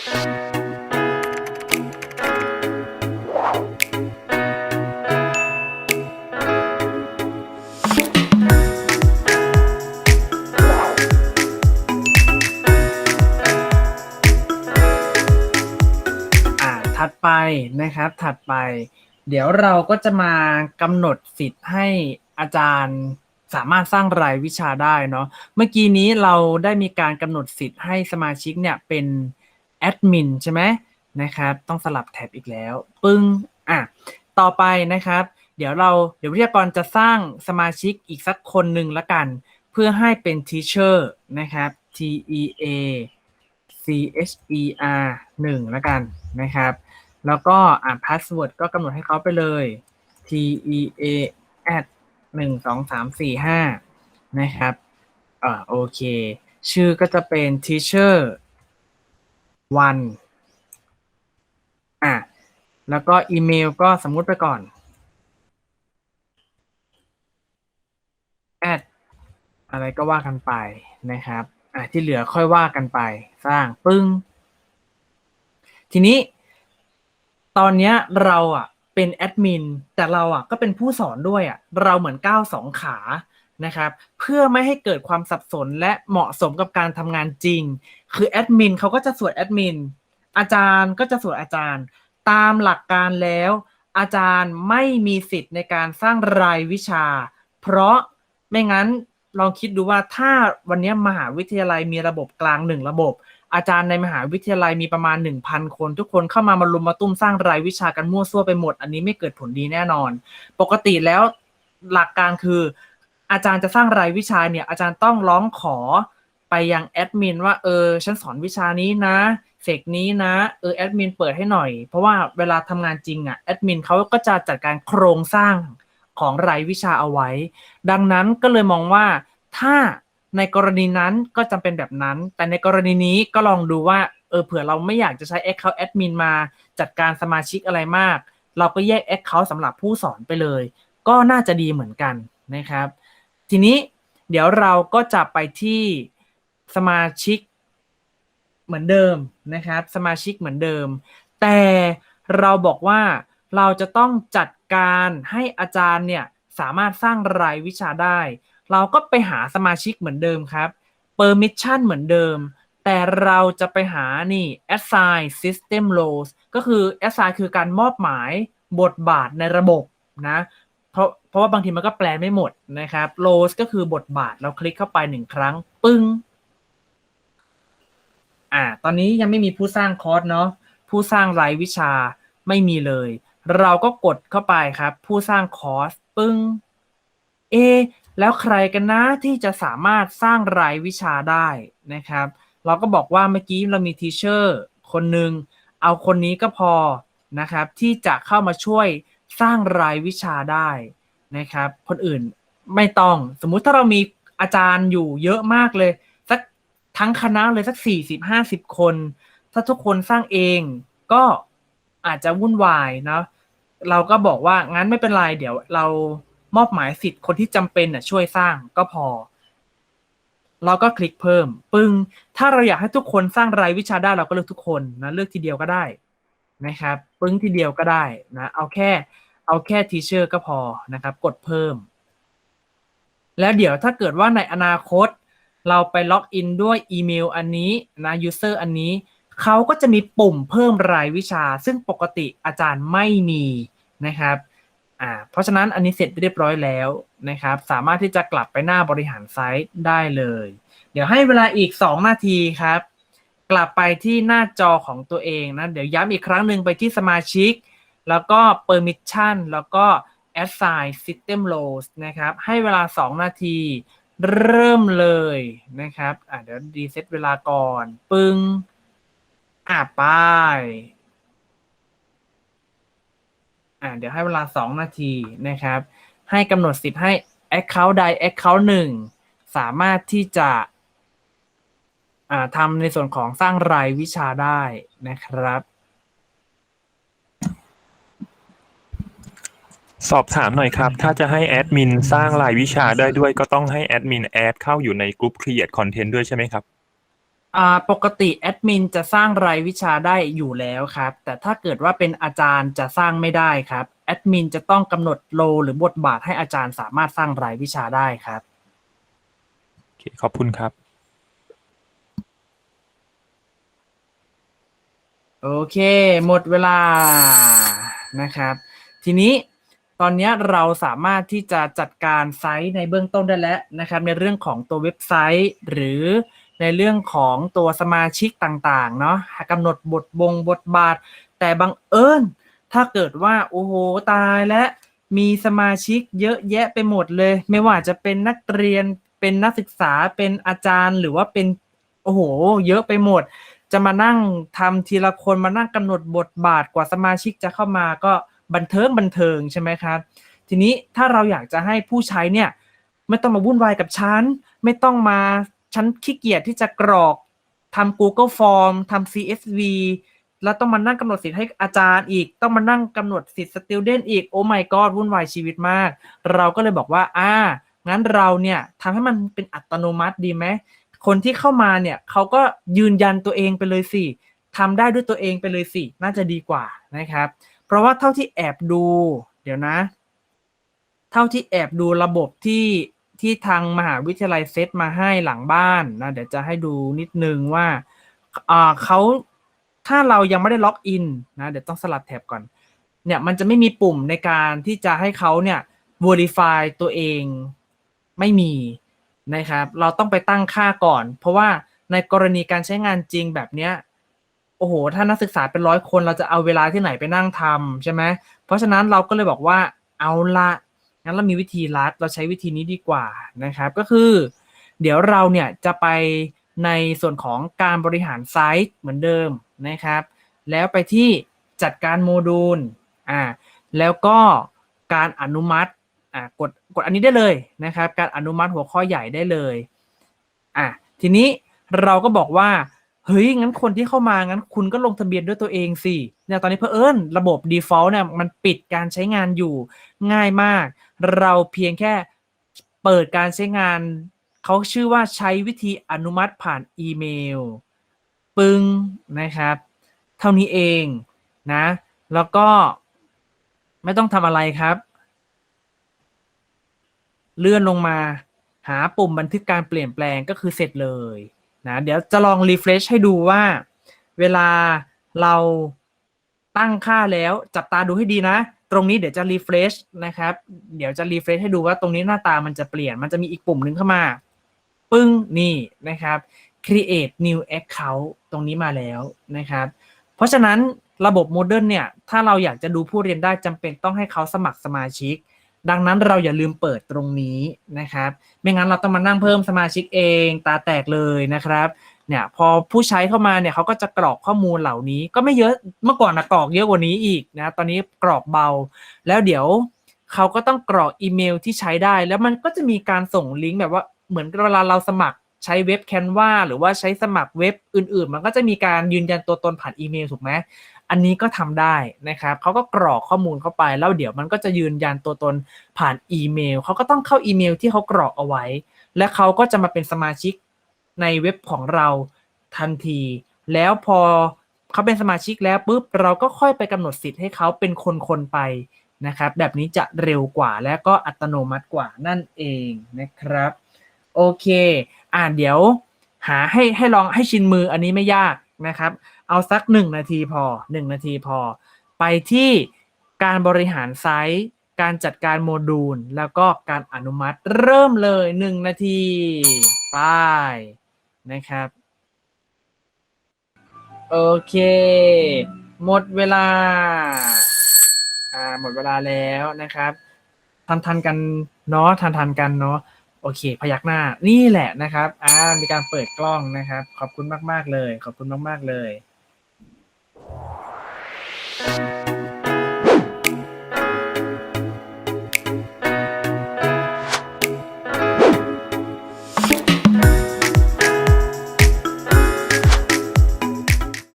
อ่าถัดไปนะครับ ถัดไป เดี๋ยวเราก็จะมากำหนดสิทธิ์ให้อาจารย์สามารถสร้างรายวิชาได้เนาะ เมื่อกี้นี้เราได้มีการกำหนดสิทธิ์ให้สมาชิกเนี่ยเป็น แอดมินใช่ไหมนะครับต้องสลับแท็บอีกแล้ว ปึ้งอะต่อไปนะครับ เดี๋ยวเราเดี๋ยววิทยากรจะสร้างสมาชิกอีกสักคนหนึ่งละกัน เพื่อให้เป็น teacher นะครับ T E A C H E R หนึ่งละกันนะครับแล้วก็อ่านพาสเวิร์ดก็กำหนดให้เขาไปเลย T E A at หนึ่งสองสามสี่ห้านะครับอ่าโอเค ชื่อก็จะเป็น teacher one อะแล้วก็อีเมลก็สมมุติไปก่อน at อะไรก็ว่ากันไปนะครับอะที่เหลือค่อยว่ากันไป สร้างปึ้ง ทีนี้ ตอนเนี้ยเราอะเป็นแอดมินแต่เราอะก็เป็นผู้สอนด้วยอะเราเหมือนก้าวสองขานะครับ เพื่อไม่ให้เกิดความสับสนและเหมาะสมกับการทำงานจริง คือแอดมินเขาก็จะสวดแอดมิน อาจารย์ก็จะสวดอาจารย์ ตามหลักการแล้ว อาจารย์ไม่มีสิทธิ์ในการสร้างรายวิชา เพราะไม่งั้นลองคิดดูว่าถ้าวันนี้มหาวิทยาลัยมีระบบกลางหนึ่งระบบ อาจารย์ในมหาวิทยาลัยมีประมาณ 1,000 คน ทุกคนเข้ามามารุมมาตุ้มสร้างรายวิชากันมั่วซั่วไปหมด อันนี้ไม่เกิดผลดีแน่นอน ปกติแล้วหลักการคือ อาจารย์จะสร้างรายวิชาเนี่ยอาจารย์ต้องร้องขอ ไปยังแอดมินว่าเออฉันสอนวิชานี้นะเสกนี้นะเออแอดมินเปิดให้หน่อย เพราะว่าเวลาทำงานจริงอะแอดมินเขาก็จะจัดการโครงสร้างของรายวิชาเอาไว้ ดังนั้นก็เลยมองว่าถ้าในกรณีนั้นก็จำเป็นแบบนั้น แต่ในกรณีนี้ก็ลองดูว่าเออเผื่อเราไม่อยากจะใช้ Account Admin มาจัดการสมาชิกอะไรมาก เราก็แยก Account สำหรับผู้สอนไปเลย ก็น่าจะดีเหมือนกันนะครับ ทีนี้เดี๋ยวเราก็จะไปที่ สมาชิกเหมือนเดิมนะครับ สมาชิกเหมือนเดิม แต่เราบอกว่าเราจะต้องจัดการให้อาจารย์เนี่ยสามารถสร้างรายวิชาได้ เราก็ไปหาสมาชิกเหมือนเดิมครับ permission เหมือนเดิม แต่เราจะไปหานี่ assign system roles ก็คือ assign คือการมอบหมายบทบาทในระบบนะเพราะเพราะว่าบางทีมันก็แปลไม่หมดนะครับ roles ก็คือบทบาทเราคลิกเข้าไปหนึ่งครั้ง ปึ้ง อ่า ตอนนี้ยังไม่มีผู้สร้างคอร์สเนาะผู้สร้างรายวิชาไม่มีเลย เราก็กดเข้าไปครับ ผู้สร้างคอร์สปึ้งเอแล้วใครกันนะที่จะสามารถสร้างรายวิชาได้นะครับ เราก็บอกว่าเมื่อกี้เรามีทีเชอร์คนหนึ่งเอาคนนี้ก็พอนะครับ ที่จะเข้ามาช่วยสร้างรายวิชาได้นะครับ คนอื่นไม่ต้องสมมุติถ้าเรามีอาจารย์อยู่เยอะมากเลย ทั้งคณะเลยสักสี่สิบห้าสิบคน ถ้าทุกคนสร้างเองก็อาจจะวุ่นวายนะเราก็บอกว่างั้นไม่เป็นไรเดี๋ยวเรามอบหมายสิทธิ์คนที่จำเป็นน่ะช่วยสร้างก็พอ เราก็คลิกเพิ่ม ปึ้งถ้าเราอยากให้ทุกคนสร้างรายวิชาได้เราก็เลือกทุกคนนะเลือกทีเดียวก็ได้นะครับ ปึ้งทีเดียวก็ได้นะเอาแค่เอาแค่ทีเชอร์ก็พอนะครับ กดเพิ่ม แล้วเดี๋ยวถ้าเกิดว่าในอนาคต เราไปล็อกอินด้วยอีเมลอันนี้นะยูเซอร์อันนี้เขาก็จะมีปุ่มเพิ่มรายวิชา ซึ่งปกติอาจารย์ไม่มีนะครับอ่าเพราะฉะนั้นอันนี้เสร็จเรียบร้อยแล้วนะครับ สามารถที่จะกลับไปหน้าบริหารไซต์ได้เลย เดี๋ยวให้เวลาอีก 2 นาทีครับ กลับไปที่หน้าจอของตัวเองนะ เดี๋ยวย้ำอีกครั้งหนึ่งไปที่สมาชิก แล้วก็ permission แล้วก็ assign system roles นะครับ ให้เวลา 2 นาที เริ่มเลยนะครับ อ่าเดี๋ยวรีเซ็ตเวลาก่อน ปึ้ง อ่าไปอ่าเดี๋ยวให้เวลา 2 นาทีนะครับ ให้กำหนดสิทธิ์ให้ Account ใด Account หนึ่งสามารถที่จะอ่าทำในส่วนของสร้างรายวิชาได้นะครับ สอบถามหน่อยครับ ถ้าจะให้แอดมินสร้างรายวิชาได้ด้วย ก็ต้องให้แอดมินแอดเข้าอยู่ในกลุ่ม Create Content ด้วยใช่ไหมครับ อ่าปกติแอดมินจะสร้างรายวิชาได้อยู่แล้วครับ แต่ถ้าเกิดว่าเป็นอาจารย์จะสร้างไม่ได้ครับแอดมินจะต้องกำหนดโลหรือบทบาทให้อาจารย์สามารถสร้างรายวิชาได้ครับ โอเค ขอบคุณครับ โอเค หมดเวลานะครับ ทีนี้ ตอนนี้เราสามารถที่จะจัดการไซต์ในเบื้องต้นได้แล้วนะครับในเรื่องของตัวเว็บไซต์ หรือในเรื่องของตัวสมาชิกต่างๆเนาะกำหนดบทบงบทบาท แต่บังเอิญถ้าเกิดว่าโอ้โหตายและมีสมาชิกเยอะแยะไปหมดเลย ไม่ว่าจะเป็นนักเรียนเป็นนักศึกษาเป็นอาจารย์หรือว่าเป็นโอ้โห เยอะไปหมด จะมานั่งทำทีละคนมานั่งกำหนดบทบาทกว่าสมาชิกจะเข้ามาก็ บันเทิงบันเทิงใช่ไหมครับ ทีนี้ถ้าเราอยากจะให้ผู้ใช้เนี่ยไม่ต้องมาวุ่นวายกับฉัน ไม่ต้องมาฉันขี้เกียจที่จะกรอกทำ Google Form ทำ CSV แล้วต้องมานั่งกำหนดสิทธิ์ให้อาจารย์อีก ต้องมานั่งกำหนดสิทธิ์ student อีก โอ้ my god วุ่นวายชีวิตมาก เราก็เลยบอกว่า อ่า งั้นเราเนี่ยทำให้มันเป็นอัตโนมัติดีไหม คนที่เข้ามาเนี่ยเขาก็ยืนยันตัวเองไปเลยสิทำได้ด้วยตัวเองไปเลยสิ น่าจะดีกว่านะครับ เพราะว่าเท่าที่แอบดู เดี๋ยวนะ เท่าที่แอบดูระบบที่ที่ทางมหาวิทยาลัยเซตมาให้หลังบ้านนะ เดี๋ยวจะให้ดูนิดนึงว่าเขาถ้าเรายังไม่ได้ล็อกอินนะ เดี๋ยวต้องสลับแท็บก่อน เนี่ยมันจะไม่มีปุ่มในการที่จะให้เขาเนี่ย verify ตัวเองไม่มีนะครับ เราต้องไปตั้งค่าก่อน เพราะว่าในกรณีการใช้งานจริงแบบเนี้ย โอ้โห ถ้านักศึกษาเป็นร้อยคน เราจะเอาเวลาที่ไหนไปนั่งทำใช่ไหมเพราะฉะนั้นเราก็เลยบอกว่าเอาละงั้นเรามีวิธีลัดเราใช้วิธีนี้ดีกว่านะครับ ก็คือ เดี๋ยวเราเนี่ยจะไปในส่วนของการบริหารไซต์เหมือนเดิมนะครับ แล้วไปที่จัดการโมดูลอ่าแล้วก็การอนุมัติอ่ากดกดอันนี้ได้เลยนะครับ การอนุมัติหัวข้อใหญ่ได้เลยอะทีนี้เราก็บอกว่า เฮ้ย งั้นคนที่เข้ามางั้นคุณก็ลงทะเบียนด้วยตัวเองสิเนี่ยตอนนี้เพอเอิญระบบ default เนี่ยมันปิดการใช้งานอยู่ง่ายมาก เราเพียงแค่เปิดการใช้งาน เขาชื่อว่าใช้วิธีอนุมัติผ่านอีเมล ปึ้งนะครับ เท่านี้เองนะ แล้วก็ไม่ต้องทำอะไรครับ เลื่อนลงมา หาปุ่มบันทึกการเปลี่ยนแปลงก็คือเสร็จเลย นะเดี๋ยวจะลองรีเฟรชให้ดูว่าเวลาเราตั้งค่าแล้วจับตาดูให้ดีนะ ตรงนี้เดี๋ยวจะรีเฟรชนะครับ เดี๋ยวจะรีเฟรชให้ดูว่าตรงนี้หน้าตามันจะเปลี่ยน มันจะมีอีกปุ่มหนึ่งเข้ามา ปึ้งนี่นะครับ create new account ตรงนี้มาแล้วนะครับ เพราะฉะนั้นระบบโมเดิร์นเนี่ย ถ้าเราอยากจะดูผู้เรียนได้จำเป็นต้องให้เขาสมัครสมาชิก ดังนั้นเราอย่าลืมเปิดตรงนี้นะครับ ไม่งั้นเราต้องมานั่งเพิ่มสมาชิกเองตาแตกเลยนะครับเนี่ยพอผู้ใช้เข้ามาเนี่ยเขาก็จะกรอกข้อมูลเหล่านี้ ก็ไม่เยอะเมื่อก่อนนะกรอกเยอะกว่านี้อีกนะตอนนี้กรอกเบา แล้วเดี๋ยวเขาก็ต้องกรอกอีเมลที่ใช้ได้ แล้วมันก็จะมีการส่งลิงก์แบบว่าเหมือนเวลาเราสมัครใช้เว็บแคนวาหรือว่าใช้สมัครเว็บอื่น ๆ มันก็จะมีการยืนยันตัวตนผ่านอีเมลถูกไหม อันนี้ก็ทำได้นะครับเขาก็กรอกข้อมูลเข้าไป แล้วเดี๋ยวมันก็จะยืนยันตัวตนผ่านอีเมลเขาก็ต้องเข้าอีเมลที่เขากรอกเอาไว้ และเขาก็จะมาเป็นสมาชิกในเว็บของเราทันที แล้วพอเขาเป็นสมาชิกแล้วปุ๊บเราก็ค่อยไปกำหนดสิทธิ์ให้เขาเป็นคนๆไปนะครับแบบนี้จะเร็วกว่าและก็อัตโนมัติกว่านั่นเองนะครับโอเค อ่าเดี๋ยวหาให้ให้ลองให้ชินมืออันนี้ไม่ยากนะครับ เอาสักหนึ่งนาทีพอหนึ่งนาทีพอ ไปที่การบริหารไซต์การจัดการโมดูล แล้วก็การอนุมัติเริ่มเลยหนึ่งนาทีไปนะครับ โอเค หมดเวลา อ่า หมดเวลาแล้วนะครับทันทันกันเนาะทันทันกันเนาะโอเค พยักหน้านี่แหละนะครับ อ่า มีการเปิดกล้องนะครับ ขอบคุณมาก ๆ เลย ขอบคุณมาก ๆ เลย Thank you.